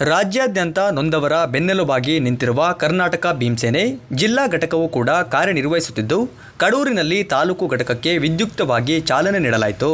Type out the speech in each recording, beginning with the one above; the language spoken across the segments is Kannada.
ರಾಜ್ಯಾದ್ಯಂತ ನೊಂದವರ ಬೆನ್ನೆಲುಬಾಗಿ ನಿಂತಿರುವ ಕರ್ನಾಟಕ ಭೀಮಸೇನೆ ಜಿಲ್ಲಾ ಘಟಕವು ಕೂಡ ಕಾರ್ಯನಿರ್ವಹಿಸುತ್ತಿದ್ದು, ಕಡೂರಿನಲ್ಲಿ ತಾಲೂಕು ಘಟಕಕ್ಕೆ ವಿದ್ಯುಕ್ತವಾಗಿ ಚಾಲನೆ ನೀಡಲಾಯಿತು.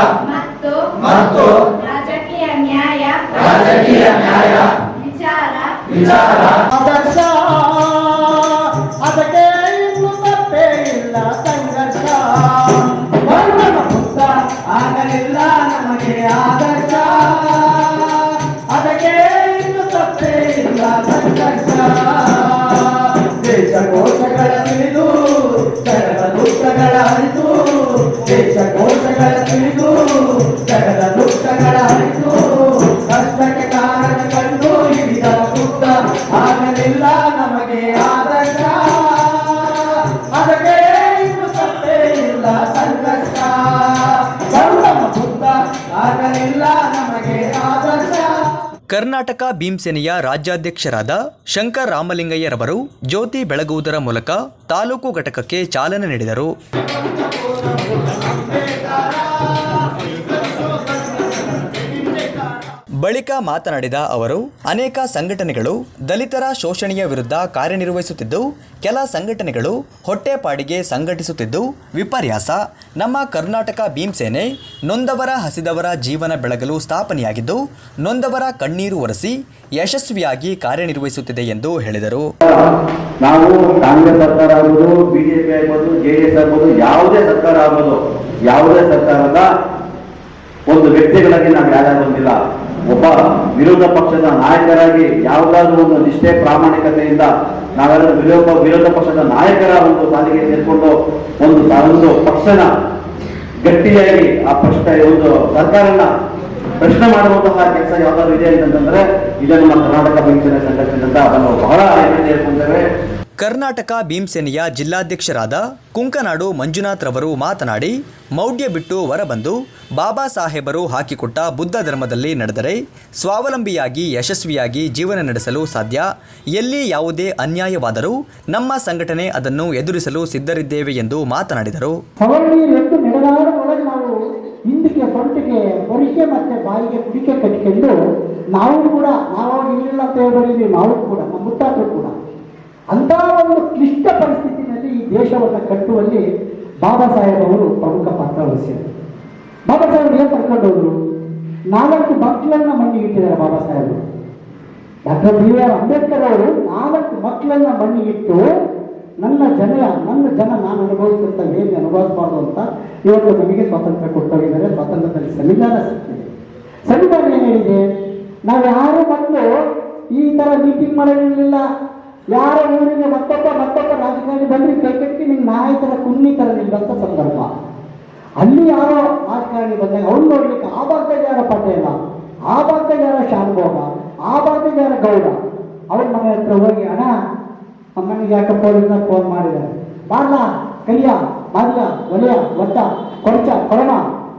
ಆರ್ಥಿಕ ಮತ್ತು ರಾಜಕೀಯ ನ್ಯಾಯ ವಿಚಾರ ಆದರ್ಶ ಅದಕ್ಕೆ ಇನ್ನು ತಪ್ಪೇ ಇಲ್ಲ ಸಂಘರ್ಷ ವರ್ಣನ ಮುಕ್ತ ಆಗಲಿಲ್ಲ ನಮಗೆ ಆದರ್ಶ ಅದಕ್ಕೆ ಇನ್ನು ತಪ್ಪೇ ಇಲ್ಲ ಸಂಘರ್ಷ ದೇಶ ಕೋಶಗಳ ಕರ್ನಾಟಕ ಭೀಮಸೇನೆಯ ರಾಜ್ಯಾಧ್ಯಕ್ಷರಾದ ಶಂಕರ್ ರಾಮಲಿಂಗಯ್ಯರವರು ಜ್ಯೋತಿ ಬೆಳಗುವುದರ ಮೂಲಕ ತಾಲೂಕು ಘಟಕಕ್ಕೆ ಚಾಲನೆ ನೀಡಿದರು. ಬಳಿಕ ಮಾತನಾಡಿದ ಅವರು, ಅನೇಕ ಸಂಘಟನೆಗಳು ದಲಿತರ ಶೋಷಣೆಯ ವಿರುದ್ಧ ಕಾರ್ಯನಿರ್ವಹಿಸುತ್ತಿದ್ದು, ಕೆಲ ಸಂಘಟನೆಗಳು ಹೊಟ್ಟೆಪಾಡಿಗೆ ಸಂಘಟಿಸುತ್ತಿದ್ದು, ವಿಪರ್ಯಾಸ, ನಮ್ಮ ಕರ್ನಾಟಕ ಭೀಮಸೇನೆ ನೊಂದವರ ಹಸಿದವರ ಜೀವನ ಬೆಳಗಲು ಸ್ಥಾಪನೆಯಾಗಿದ್ದು, ನೊಂದವರ ಕಣ್ಣೀರು ಒರೆಸಿ ಯಶಸ್ವಿಯಾಗಿ ಕಾರ್ಯನಿರ್ವಹಿಸುತ್ತಿದೆ ಎಂದು ಹೇಳಿದರು. ನಾವು ಕಾಂಗ್ರೆಸ್ ಸರ್ಕಾರ ಬಿಜೆಪಿ ಆಗ್ಬೋದು ಜೆಡಿಎಸ್ ಆಗ್ಬೋದು, ಯಾವುದೇ ಸರ್ಕಾರ ಆಗ್ಬೋದು, ಯಾವುದೇ ಸರ್ಕಾರದ ಒಂದು ವ್ಯಕ್ತಿಗಳಾಗಿ ನಾವು ಯಾರು ಬಂದಿಲ್ಲ. ಒಬ್ಬ ವಿರೋಧ ಪಕ್ಷದ ನಾಯಕರಾಗಿ ಯಾವುದಾದ್ರೂ ಒಂದು ನಿಷ್ಠೆ ಪ್ರಾಮಾಣಿಕತೆಯಿಂದ ನಾವೆಲ್ಲ ವಿರೋಧ ವಿರೋಧ ಪಕ್ಷದ ನಾಯಕರ ಒಂದು ಸಾಲಿಗೆ ಸೇರ್ಕೊಂಡು ಒಂದು ಒಂದು ಪಕ್ಷನ ಗಟ್ಟಿಯಾಗಿ ಆ ಪಕ್ಷ ಒಂದು ಸರ್ಕಾರನ ಪ್ರಶ್ನೆ ಮಾಡುವಂತಹ ಕೆಲಸ ಯಾವ್ದಾದ್ರು ಇದೆ ಅಂತಂದ್ರೆ ಇದು ನಮ್ಮ ಕರ್ನಾಟಕ ಭೀಮಸೇನೆ ಸಂಘಟನೆ ಅಂತ ಅದನ್ನು ಬಹಳ ಹೆಮ್ಮೆ ಹೇಳ್ಕೊಂತೇವೆ ಕರ್ನಾಟಕ ಭೀಮಸೇನೆಯ ಜಿಲ್ಲಾಧ್ಯಕ್ಷರಾದ ಕುಂಕನಾಡು ಮಂಜುನಾಥ್ ರವರು ಮಾತನಾಡಿ, ಮೌಢ್ಯ ಬಿಟ್ಟು ಹೊರಬಂದು ಬಾಬಾ ಸಾಹೇಬರು ಹಾಕಿಕೊಟ್ಟ ಬುದ್ಧ ಧರ್ಮದಲ್ಲಿ ನಡೆದರೆ ಸ್ವಾವಲಂಬಿಯಾಗಿ ಯಶಸ್ವಿಯಾಗಿ ಜೀವನ ನಡೆಸಲು ಸಾಧ್ಯ. ಎಲ್ಲಿ ಯಾವುದೇ ಅನ್ಯಾಯವಾದರೂ ನಮ್ಮ ಸಂಘಟನೆ ಅದನ್ನು ಎದುರಿಸಲು ಸಿದ್ಧರಿದ್ದೇವೆ ಎಂದು ಮಾತನಾಡಿದರು. ಅಂತ ಒಂದು ಕ್ಲಿಷ್ಟ ಪರಿಸ್ಥಿತಿನಲ್ಲಿ ಈ ದೇಶವನ್ನು ಕಟ್ಟುವಲ್ಲಿ ಬಾಬಾ ಸಾಹೇಬ್ ಅವರು ಪ್ರಮುಖ ಪಾತ್ರ ವಹಿಸಿದರು ಬಾಬಾ ಸಾಹೇಬ್ ಏನ್ ಕರ್ಕೊಂಡು ಹೋದ್ರು? ನಾಲ್ಕು ಮಕ್ಕಳನ್ನ ಮಣ್ಣಿಗೆ Baba Saheb. Doctor B R Ambedkar ಅವರು ನಾಲ್ಕು ಮಕ್ಕಳನ್ನ ಮಣ್ಣಿಗಿಟ್ಟು ನನ್ನ ಜನ ನನ್ನ ಜನ ನಾನು ಅನುಭವಿಸಿದಂತ ಏನು ಅನುಭವಿಸಬಾರ್ದು ಅಂತ ಇವತ್ತು ನಮಗೆ ಸ್ವಾತಂತ್ರ್ಯ ಕೊಟ್ಟೋಗಿದ್ದಾರೆ. ಸ್ವಾತಂತ್ರ್ಯದಲ್ಲಿ ಸಂವಿಧಾನ ಸಿಕ್ಕಿದೆ ಸಂವಿಧಾನ ಏನಿದೆ ಹೇಳಿದೆ? ನಾವು ಯಾರು ಬಂದು ಈ ತರ ಮೀಟಿಂಗ್ ಮಾಡಿರಲಿಲ್ಲ ಯಾರ ಊರಿಗೆ ಮತ್ತೊಬ್ಬ ಮತ್ತೊಬ್ಬ ರಾಜಕಾರಣಿ ಬಂದ್ರೆ ಕೈ ಕಟ್ಟಿ ನಿಮ್ಮ ನಾಯಕರ ಕುನ್ನಿ ತರ ನಿಲ್ಲಂತ ಸಂದರ್ಭ. ಅಲ್ಲಿ ಯಾರೋ ರಾಜಕಾರಣಿ ಬಂದಾಗ ಅವ್ನು ನೋಡ್ಲಿಕ್ಕೆ ಆ ಭಾಗದಾಗ ಯಾರ ಪಟೇಲ, ಆ ಭಾಗದಾಗ ಯಾರ ಶಾನುಭೋಗ ಆ ಭಾಗದಾಗ ಯಾರ ಗೌಡ, ಅವ್ರ ಮನೆ ಹತ್ರ ಹೋಗಿ, ಅಣ್ಣ ನಮ್ಮ ಮನೆಗೆ ಯಾಕೆ ಪೊಲೀಸ್ನ ಫೋನ್ ಮಾಡಿದ್ದಾರೆ. ಬಾರ್ಲ ಕೈಯ ಬಾರ್ಲ, ಒಲೆಯ ಒಟ್ಟ ಕೊರಚ, ಕೊರೋಣ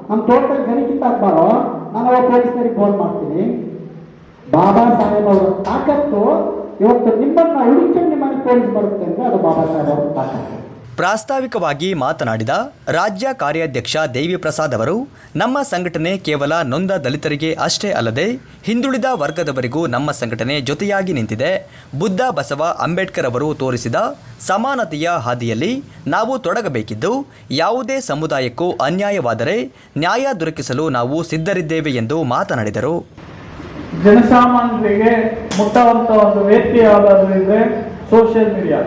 ನಮ್ಮ ತೋಟದಲ್ಲಿ ಗಣಿ ಕಿತ್ತಾಕ್ಬಾರೋ ನಾನು ಅವ್ರ ಪೊಲೀಸ್ನರಿಗೆ ಫೋನ್ ಮಾಡ್ತೀನಿ. ಬಾಬಾ ಸಾಹೇಬ್ ಅವರ ತಾಕತ್ತು ಇವತ್ತು ನಿಮ್ಮನ್ನ ಹುಡುಕಿ ಪೊಲೀಸ್ ಬರುತ್ತೆ ಅಂದ್ರೆ ಅದು ಬಾಬಾ ಸಾಹೇಬ್ ಅವರು ಪ್ರಾಸ್ತಾವಿಕವಾಗಿ ಮಾತನಾಡಿದ ರಾಜ್ಯ ಕಾರ್ಯಾಧ್ಯಕ್ಷ ದೇವಿ ಪ್ರಸಾದ್ ಅವರು, ನಮ್ಮ ಸಂಘಟನೆ ಕೇವಲ ನೊಂದ ದಲಿತರಿಗೆ ಅಷ್ಟೇ ಅಲ್ಲದೆ ಹಿಂದುಳಿದ ವರ್ಗದವರಿಗೂ ನಮ್ಮ ಸಂಘಟನೆ ಜೊತೆಯಾಗಿ ನಿಂತಿದೆ. ಬುದ್ಧ ಬಸವ ಅಂಬೇಡ್ಕರ್ ಅವರು ತೋರಿಸಿದ ಸಮಾನತೆಯ ಹಾದಿಯಲ್ಲಿ ನಾವು ತೊಡಗಬೇಕಿದ್ದು, ಯಾವುದೇ ಸಮುದಾಯಕ್ಕೂ ಅನ್ಯಾಯವಾದರೆ ನ್ಯಾಯ ದೊರಕಿಸಲು ನಾವು ಸಿದ್ಧರಿದ್ದೇವೆ ಎಂದು ಮಾತನಾಡಿದರು. ಜನಸಾಮಾನ್ಯರಿಗೆ ಮುಟ್ಟುವಂತ ಒಂದು ವೇದಿಕೆ ಯಾವುದಾದ್ರೂ ಇದ್ರೆ ಸೋಷಿಯಲ್ ಮೀಡಿಯಾ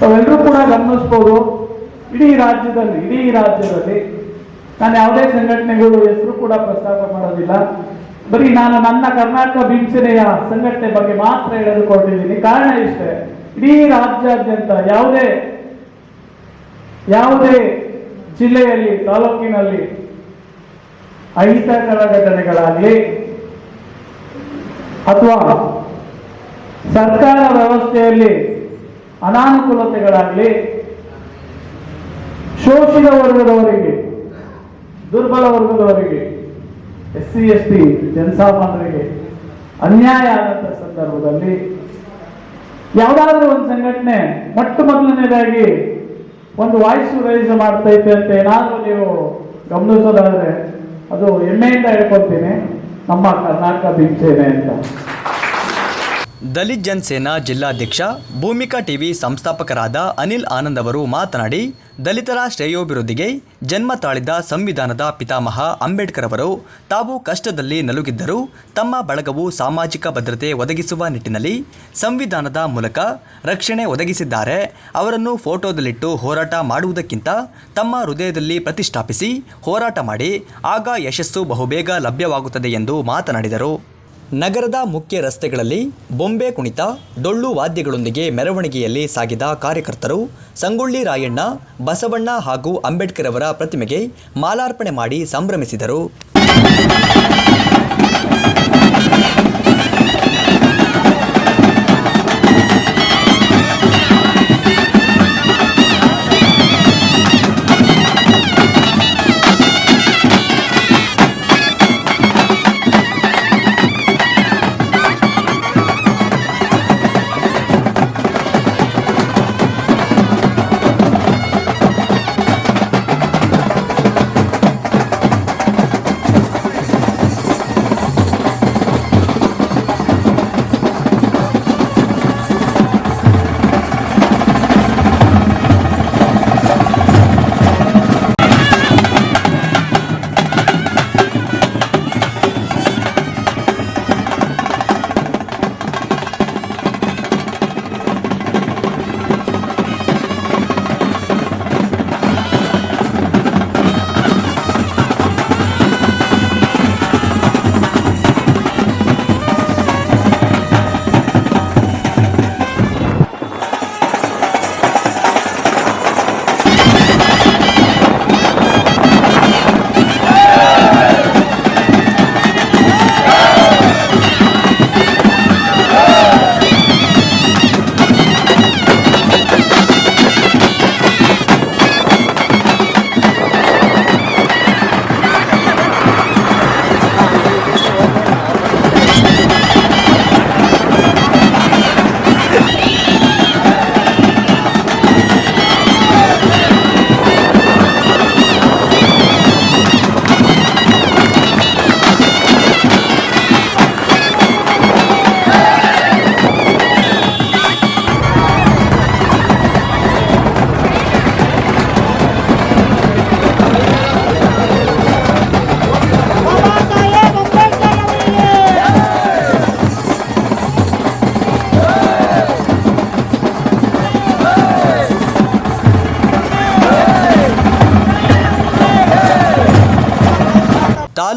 ತಾವೆಲ್ಲರೂ ಕೂಡ ಗಮನಿಸ್ಬೋದು, ಇಡೀ ರಾಜ್ಯದಲ್ಲಿ ಇಡೀ ರಾಜ್ಯದಲ್ಲಿ. ನಾನು ಯಾವುದೇ ಸಂಘಟನೆಗಳು ಹೆಸರು ಕೂಡ ಪ್ರಸ್ತಾಪ ಮಾಡೋದಿಲ್ಲ. ಬರೀ ನಾನು ನನ್ನ ಕರ್ನಾಟಕ ಭೀಮಸೇನೆಯ ಸಂಘಟನೆ ಬಗ್ಗೆ ಮಾತ್ರ ಹೇಳಿದುಕೊಂಡಿದ್ದೀನಿ. ಕಾರಣ ಇಷ್ಟೇ, ಇಡೀ ರಾಜ್ಯಾದ್ಯಂತ ಯಾವುದೇ ಯಾವುದೇ ಜಿಲ್ಲೆಯಲ್ಲಿ, ತಾಲೂಕಿನಲ್ಲಿ ಅಹಿತಕರ ಘಟನೆಗಳಾಗಲಿ ಅಥವಾ ಸರ್ಕಾರ ವ್ಯವಸ್ಥೆಯಲ್ಲಿ ಅನಾನುಕೂಲತೆಗಳಾಗಲಿ ಶೋಷಿತ ವರ್ಗದವರಿಗೆ, ದುರ್ಬಲ ವರ್ಗದವರಿಗೆ ಎಸ್ ಸಿ ಎಸ್ ಟಿ ಜನಸಾಮಾನ್ಯರಿಗೆ ಅನ್ಯಾಯ ಆದಂಥ ಸಂದರ್ಭದಲ್ಲಿ ಯಾವುದಾದ್ರೂ ಒಂದು ಸಂಘಟನೆ ಮೊಟ್ಟ ಮೊದಲನೇದಾಗಿ ಒಂದು ವಾಯ್ಸ್ ರೈಸ್ ಮಾಡ್ತೈತೆ ಅಂತ ಏನಾದರೂ ನೀವು ಗಮನಿಸೋದಾದ್ರೆ ಅದು ಹೆಮ್ಮೆಯಿಂದ ಹೇಳ್ಕೊಳ್ತೀನಿ. ನಮ್ಮ ಕರ್ನಾಟಕ ಭೀಮಸೇನೆ ಅಂತ. ದಲಿತ್ ಜನ್ ಸೇನಾ ಜಿಲ್ಲಾಧ್ಯಕ್ಷ, ಭೂಮಿಕಾ ಟಿವಿ ಸಂಸ್ಥಾಪಕರಾದ ಅನಿಲ್ ಆನಂದ್ ಅವರು ಮಾತನಾಡಿ ದಲಿತರ ಶ್ರೇಯೋಭಿವೃದ್ಧಿಗೆ ಜನ್ಮ ತಾಳಿದ ಸಂವಿಧಾನದ ಪಿತಾಮಹ ಅಂಬೇಡ್ಕರ್ ಅವರು ತಾವು ಕಷ್ಟದಲ್ಲಿ ನಲುಗಿದ್ದರೂ ತಮ್ಮ ಬಳಗವು ಸಾಮಾಜಿಕ ಭದ್ರತೆ ಒದಗಿಸುವ ನಿಟ್ಟಿನಲ್ಲಿ ಸಂವಿಧಾನದ ಮೂಲಕ ರಕ್ಷಣೆ ಒದಗಿಸಿದ್ದಾರೆ. ಅವರನ್ನು ಫೋಟೋದಲ್ಲಿಟ್ಟು ಹೋರಾಟ ಮಾಡುವುದಕ್ಕಿಂತ ತಮ್ಮ ಹೃದಯದಲ್ಲಿ ಪ್ರತಿಷ್ಠಾಪಿಸಿ ಹೋರಾಟ ಮಾಡಿ ಆಗ ಯಶಸ್ಸು ಬಹುಬೇಗ ಲಭ್ಯವಾಗುತ್ತದೆ ಎಂದು ಮಾತನಾಡಿದರು. ನಗರದ ಮುಖ್ಯ ರಸ್ತೆಗಳಲ್ಲಿ ಬೊಂಬೆ ಕುಣಿತ, ಡೊಳ್ಳು ವಾದ್ಯಗಳೊಂದಿಗೆ ಮೆರವಣಿಗೆಯಲ್ಲಿ ಸಾಗಿದ ಕಾರ್ಯಕರ್ತರು ಸಂಗೊಳ್ಳಿ ರಾಯಣ್ಣ, ಬಸವಣ್ಣ ಹಾಗೂ ಅಂಬೇಡ್ಕರ್ ಅವರ ಪ್ರತಿಮೆಗೆ ಮಾಲಾರ್ಪಣೆ ಮಾಡಿ ಸಂಭ್ರಮಿಸಿದರು.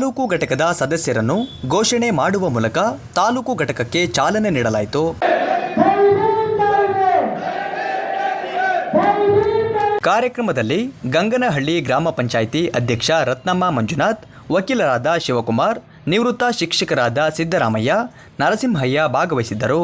ತಾಲೂಕು ಘಟಕದ ಸದಸ್ಯರನ್ನು ಘೋಷಣೆ ಮಾಡುವ ಮೂಲಕ ತಾಲೂಕು ಘಟಕಕ್ಕೆ ಚಾಲನೆ ನೀಡಲಾಯಿತು. ಕಾರ್ಯಕ್ರಮದಲ್ಲಿ ಗಂಗನಹಳ್ಳಿ ಗ್ರಾಮ ಪಂಚಾಯಿತಿ ಅಧ್ಯಕ್ಷ ರತ್ನಮ್ಮ ಮಂಜುನಾಥ್, ವಕೀಲರಾದ ಶಿವಕುಮಾರ್, ನಿವೃತ್ತ ಶಿಕ್ಷಕರಾದ ಸಿದ್ದರಾಮಯ್ಯ, ನರಸಿಂಹಯ್ಯ ಭಾಗವಹಿಸಿದ್ದರು.